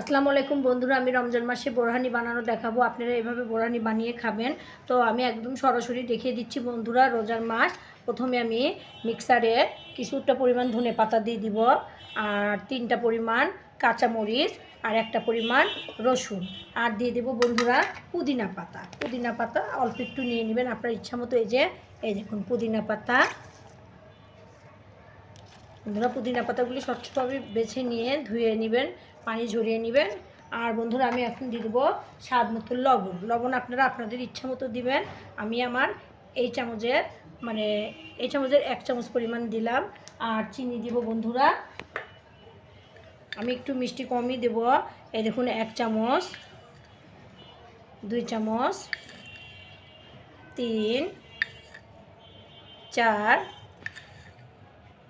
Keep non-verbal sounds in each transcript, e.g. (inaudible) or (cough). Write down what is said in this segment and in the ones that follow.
আসসালামু আলাইকুম বন্ধুরা, আমি রমজান মাসে বোরহানি বানানো দেখাবো। আপনারা এভাবে বোরহানি বানিয়ে খাবেন। তো আমি একদম সরাসরি দেখিয়ে দিচ্ছি বন্ধুরা রোজার মাস। প্রথমে আমি মিক্সারে কিছুটা পরিমাণ ধনে পাতা দিয়ে দিব, আর তিনটা পরিমাণ কাঁচামরিচ, আর একটা পরিমাণ রসুন। আর দিয়ে দেবো বন্ধুরা পুদিনা পাতা। পুদিনা পাতা অল্প একটু নিয়ে নেবেন, আপনার ইচ্ছা মতো এই যে, এই দেখুন পুদিনা পাতা। বন্ধুরা পুদিনা পাতাগুলি স্বচ্ছভাবে বেছে নিয়ে ধুয়ে নেবেন, পানি ঝরিয়ে নেবেন। আর বন্ধুরা আমি এখন দিয়ে দেবো স্বাদ মতো লবণ। লবণ আপনারা আপনাদের ইচ্ছা মতো দিবেন। আমি আমার এই চামচের মানে এই চামচের এক চামচ পরিমাণ দিলাম। আর চিনি দিব বন্ধুরা। আমি একটু মিষ্টি কমই দেব। এই দেখুন, এক চামচ, দুই চামচ, তিন, চার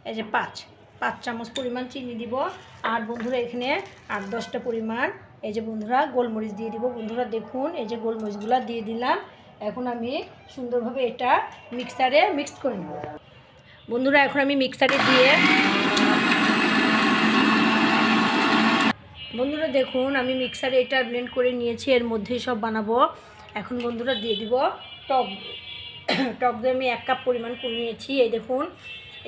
এই যে পাঁচ পাঁচ চামচ পরিমাণ চিনি দিব। আর বন্ধুরা, এখানে আট, দশটা পরিমাণ, এই যে বন্ধুরা, গোলমরিচ দিয়ে দিব। বন্ধুরা, দেখুন, এই যে গোলমরিচগুলো দিয়ে দিলাম। এখন আমি সুন্দরভাবে এটা মিক্সারে মিক্স করে নেব। বন্ধুরা, এখন আমি মিক্সারে দিয়ে বন্ধুরা, দেখুন, আমি মিক্সারে এটা ব্লেন্ড করে নিয়েছি, এর মধ্যেই সব বানাবো। এখন বন্ধুরা, দিয়ে দিব টক (coughs) টক দই আমি এক কাপ পরিমাণ নিয়েছি এই দেখুন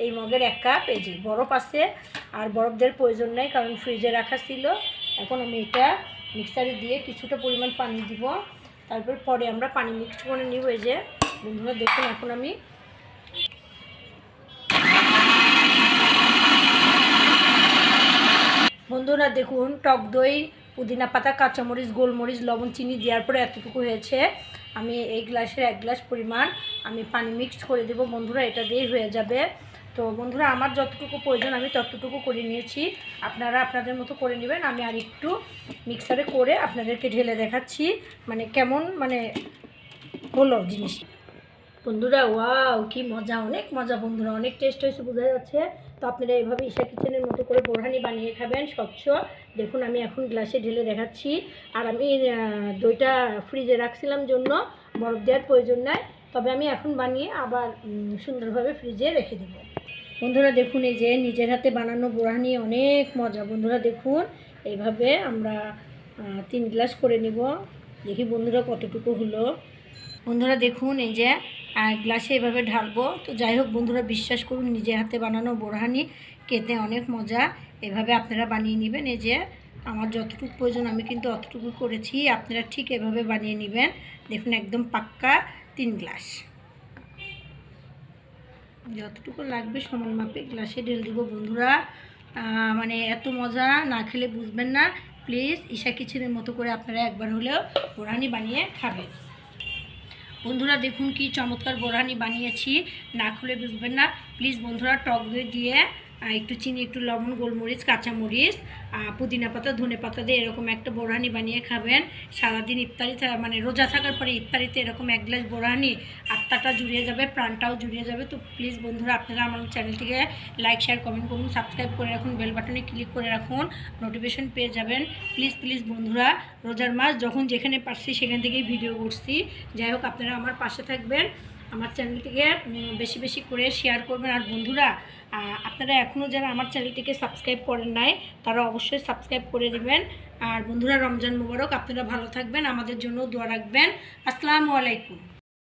এই মগের এক কাপ, এই যে বরফ আছে, আর বরফ দেওয়ার প্রয়োজন নেই, কারণ ফ্রিজে রাখা ছিল। এখন আমি এটা মিক্সারে দিয়ে কিছুটা পরিমাণ পানি দিব। তারপর পরে আমরা পানি মিক্স করে নিব, এই যে বন্ধুরা দেখুন, এখন আমি বন্ধুরা দেখুন, টক দই, পুদিনা পাতা, কাঁচামরিচ, গোলমরিচ, লবণ, চিনি দেওয়ার পরে এতটুকু হয়েছে। আমি এই গ্লাসের এক গ্লাস পরিমাণ আমি পানি মিক্স করে দেব। বন্ধুরা এটা দিয়েই হয়ে যাবে। তো বন্ধুরা, আমার যতটুকু প্রয়োজন আমি ততটুকু করে নিয়েছি। আপনারা আপনাদের মতো করে নেবেন, আমি আর একটু মিক্সারে করে আপনাদেরকে ঢেলে দেখাচ্ছি মানে কেমন মানে হলো জিনিস বন্ধুরা, ওয়াও, কি মজা, অনেক মজা বন্ধুরা, অনেক টেস্ট হয়েছে, বোঝা যাচ্ছে। তো আপনারা এইভাবে ঈশা কিচেনের মতো করে বোরহানি বানিয়ে খাবেন, স্বচ্ছ। দেখুন, আমি এখন গ্লাসে ঢেলে দেখাচ্ছি। আর আমি দইটা ফ্রিজে রাখছিলাম জন্য, বরফ দেওয়ার প্রয়োজন নাই। তবে আমি এখন বানিয়ে আবার সুন্দরভাবে ফ্রিজে রেখে দেবো। বন্ধুরা দেখুন, এই যে নিজের হাতে বানানো বোরহানি অনেক মজা। বন্ধুরা দেখুন, এইভাবে আমরা তিন গ্লাস করে নিব। দেখি বন্ধুরা কতটুকু হলো। বন্ধুরা দেখুন, এই যে গ্লাসে এভাবে ঢালবো। তো যাই হোক, বন্ধুরা বিশ্বাস করুন, নিজের হাতে বানানো বোরহানি খেতে অনেক মজা। এভাবে আপনারা বানিয়ে নেবেন। এই যে আমার যতটুকু প্রয়োজন, আমি কিন্তু অতটুকু করেছি। আপনারা ঠিক এভাবে বানিয়ে নেবেন। দেখুন, একদম পাক্কা তিন গ্লাস। যতটুকু লাগবে সমান মাপে গ্লাসে ঢেল দিব, বন্ধুরা। মানে এত মজা না খেলে বুঝবেন না। প্লিজ ঈশা কিচেনের মতো করে আপনারা একবার হলেও বোরহানি বানিয়ে খাবেন। বন্ধুরা, দেখুন কি চমৎকার বোরানি বানিয়েছি। না খুলে বুঝবেন না। প্লিজ বন্ধুরা, টক দই দিয়ে একটু চিনি, একটু লবণ, গোলমরিচ, কাঁচামরিচ পুদিনা পাতা, ধনে পাতা দিয়ে এরকম একটা বোরহানি বানিয়ে খাবেন। সারাদিন ইফতারিতে মানে রোজা থাকার পরে ইফতারিতে এরকম এক গ্লাস বোরহানি আত্মাটা জুড়িয়ে যাবে, প্রাণটাও জুড়িয়ে যাবে। তো প্লিজ বন্ধুরা, আপনারা আমার চ্যানেলটিকে লাইক শেয়ার কমেন্ট করুন সাবস্ক্রাইব করে রাখুন বেল বাটনে ক্লিক করে রাখুন নোটিফিকেশন পেয়ে যাবেন। প্লিজ প্লিজ বন্ধুরা, রোজার মাস যখন যেখানে পারছি সেখান থেকেই ভিডিও করছি। যাই হোক, আপনারা আমার পাশে থাকবেন। আমার চ্যানেলটিকে বেশি বেশি করে শেয়ার করবেন। আর বন্ধুরা আপনারা এখনও যারা আমার চ্যানেলটিকে সাবস্ক্রাইব করেন নাই, তারা অবশ্যই সাবস্ক্রাইব করে দেবেন। আর বন্ধুরা, রমজান মুবারক, আপনারা ভালো থাকবেন, আমাদের জন্য দোয়া রাখবেন। আসসালামু আলাইকুম।